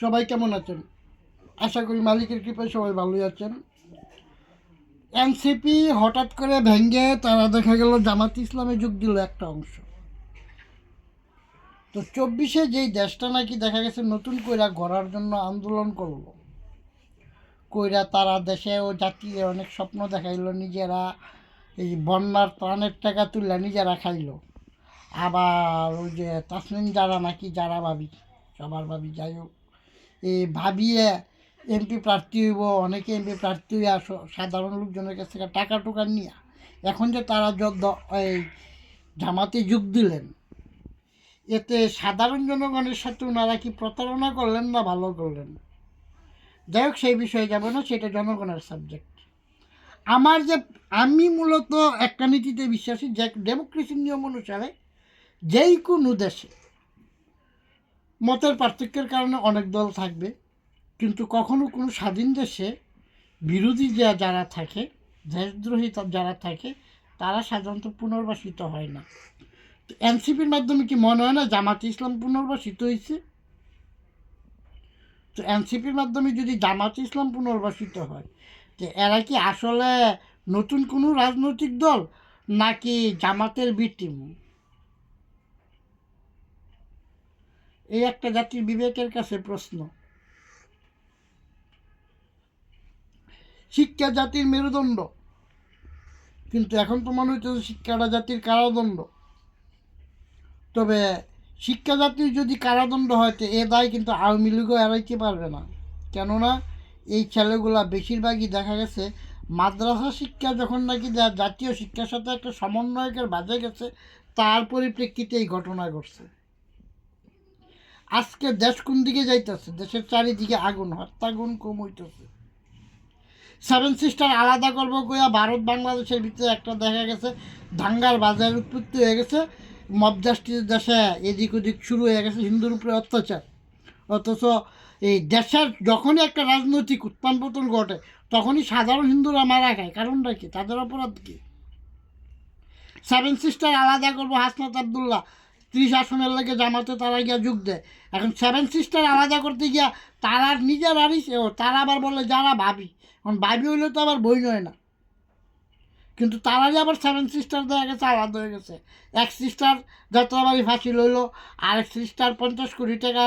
সবাই কেমন আছেন? আশা করি মালিকের কৃপায় সবাই ভালোই আছেন। এনসিপি হঠাৎ করে ভেঙ্গে তারা দেখা গেল জামাত ইসলামে যোগ দিল একটা অংশ। তো চব্বিশে যেই দেশটা নাকি দেখা গেছে নতুন কইরা গড়ার জন্য আন্দোলন করল, কইরা তারা দেশে ও জাতির অনেক স্বপ্ন দেখাইলো, নিজেরা এই বন্যার ত্রাণের টাকা তুললে নিজেরা খাইলো। আবার ওই যে তাসমিন যারা নাকি যারা ভাবি, সবার ভাবি, যাই হোক। ভাবিয়ে এমপি প্রার্থী হইব, অনেকে এমপি প্রার্থী হইয়া স- সাধারণ লোকজনের কাছ থেকে টাকা টুকা নিয়ে এখন যে তারা এই জামাতে যোগ দিলেন, এতে সাধারণ জনগণের সাথে ওনারা কি প্রতারণা করলেন না ভালো করলেন? যাই হোক, সেই বিষয়ে যাব না, সেটা জনগণের সাবজেক্ট আমার যে, আমি মূলত একটা নীতিতে বিশ্বাসী, যে ডেমোক্রেসির নিয়ম অনুসারে যেই কোনো দেশে মতের পার্থক্যের কারণে অনেক দল থাকবে। কিন্তু কখনো কোনো স্বাধীন দেশে বিরোধী যে, যারা থাকে, দেশদ্রোহী যারা থাকে, তারা সাধারণত পুনর্বাসিত হয় না। তো এনসিপির মাধ্যমে কি মনে হয় না জামাত ইসলাম পুনর্বাসিত হয়েছে? তো এনসিপির মাধ্যমে যদি জামাত ইসলাম পুনর্বাসিত হয়, তো এরা কি আসলে নতুন কোনো রাজনৈতিক দল নাকি জামাতের বি টিম? এই একটা জাতির বিবেকের কাছে প্রশ্ন। শিক্ষা জাতির মেরুদণ্ড। কিন্তু এখন তো মনে হইতেছে শিক্ষাটা জাতির কারাদণ্ড। তবে শিক্ষা জাতির যদি কারাদণ্ড হয়, তো এ দায় কিন্তু আওয়ামী লীগও এড়াইতে পারবে না। কেননা এই ছেলেগুলা বেশিরভাগই দেখা গেছে, মাদ্রাসা শিক্ষা যখন নাকি জাতীয় শিক্ষার সাথে একটা সমন্বয়কের বাজে গেছে, তার পরিপ্রেক্ষিতে এই ঘটনা ঘটছে। আজকে দেশ কোন দিকে যাইতেছে? দেশের চারিদিকে আগুন হত্যাগুন কম হইতেছে। সেভেন সিস্টার আলাদা করব কইয়া ভারত বাংলাদেশের ভিতরে একটা দেখা গেছে, দাঙ্গার বাজার উৎপত্তি হয়ে গেছে মবজাস্টির দেশে এদিক ওদিক শুরু হয়ে গেছে, হিন্দুর উপরে অত্যাচার। অথচ এই দেশের যখনই একটা রাজনৈতিক উত্থান পতন ঘটে, তখনই সাধারণ হিন্দুরা মারা খায়। কারণটা কি? তাদের অপরাধ কি? সেভেন সিস্টার আলাদা করব হাসনাত আবদুল্লাহ। ত্রিশ আসনের লাগে জামাতে তারা গিয়া যোগ দেয়। এখন সেভেন সিস্টার আলাদা করতে গিয়া তারা নিজের আরিস, ও তারা আবার বলে, যারা ভাবি। এখন ভাবি হইলে তো আবার বই নয় না। কিন্তু তারা যে আবার সেভেন সিস্টার দেখা গেছে, আলাদা হয়ে গেছে। এক সিস্টার যাত্রাবাড়ি ফাঁসি লইল, আরেক সিস্টার পঞ্চাশ কোটি টাকা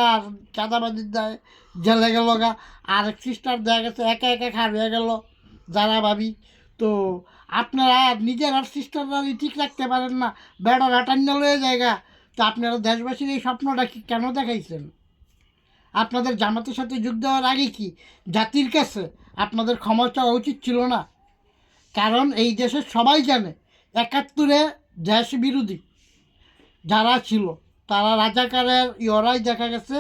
চাঁদাবাজির দেয় জেলে গেল গা। আরেক সিস্টার দেখা গেছে, একা একা খার হয়ে গেল, যারা ভাবি। তো আপনারা নিজের আর সিস্টাররা ঠিক রাখতে পারেন না। বেড়া রাটান্য লয়ে জায়গা তো আপনারা দেশবাসীর এই স্বপ্নটা কি কেন দেখাইছেন? আপনাদের জামাতের সাথে যোগ দেওয়ার আগে কি জাতির কাছে আপনাদের ক্ষমা চাওয়া উচিত ছিল না? কারণ এই দেশের সবাই জানে, একাত্তরে দেশ বিরোধী যারা ছিল, তারা রাজাকারের ইয়রাই দেখা গেছে,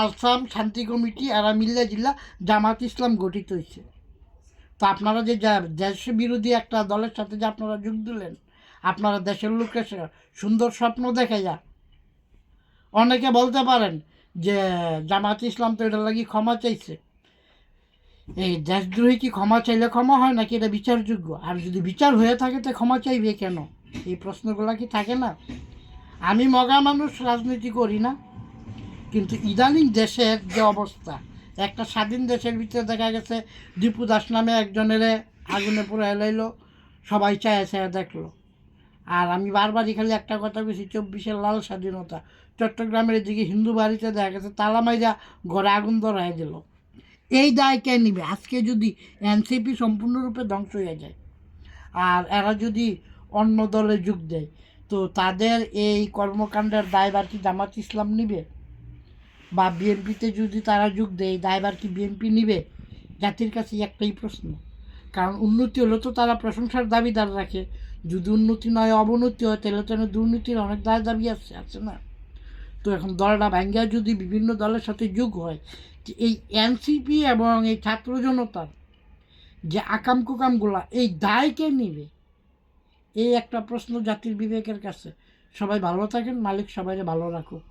আলসাম শান্তি কমিটি এরা মিল্লা জিল্লা জামাত ইসলাম গঠিত হয়েছে। তো আপনারা যে দেশ বিরোধী একটা দলের সাথে যে আপনারা যোগ দিলেন, আপনারা দেশের লোকের সুন্দর স্বপ্ন দেখা যা অনেকে বলতে পারেন যে জামাত ইসলাম তো এটা লাগি ক্ষমা চাইছে। এই দেশদ্রোহী কি ক্ষমা চাইলে ক্ষমা হয় নাকি এটা বিচারযোগ্য? আর যদি বিচার হয়ে থাকে তো ক্ষমা চাইবে কেন? এই প্রশ্নগুলো কি থাকে না? আমি মগা মানুষ, রাজনীতি করি না। কিন্তু ইদানিং দেশের যে অবস্থা, একটা স্বাধীন দেশের ভিতরে দেখা গেছে, দীপু দাস নামে একজনের আগুনে পুরো এলাইলো সবাই চায় চায় দেখল। আর আমি বারবারই খালি একটা কথা বলছি, চব্বিশের লাল স্বাধীনতা। চট্টগ্রামের এদিকে হিন্দু বাড়িতে দেখা গেছে, তালা মাইরা ঘরে আগুন ধরাই দিল। এই দায় কে নিবে? আজকে যদি এনসিপি সম্পূর্ণরূপে ধ্বংস হয়ে যায়, আর এরা যদি অন্য দলে যোগ দেয়, তো তাদের এই কর্মকাণ্ডের দায়ভার কি জামাত ইসলাম নিবে? বা বিএনপিতে যদি তারা যোগ দেয় দায়ভার কি বিএনপি নিবে? জাতির কাছে একটাই প্রশ্ন। কারণ উন্নতি হলে তো তারা প্রশংসার দাবিদার রাখে। যদি উন্নতি নয় অবনতি হয়, তাহলে তো দুর্নীতির অনেক দায় দাবি আছে আছে না? তো এখন দলটা ভাঙ্গা যদি বিভিন্ন দলের সাথে যোগ হয়, যে এই এনসিপি এবং এই ছাত্র জনতার যে আকাম কুকামগুলা এই দায়কে নিবে? এই একটা প্রশ্ন জাতির বিবেকের কাছে। সবাই ভালো থাকেন, মালিক সবাই ভালো রাখুক।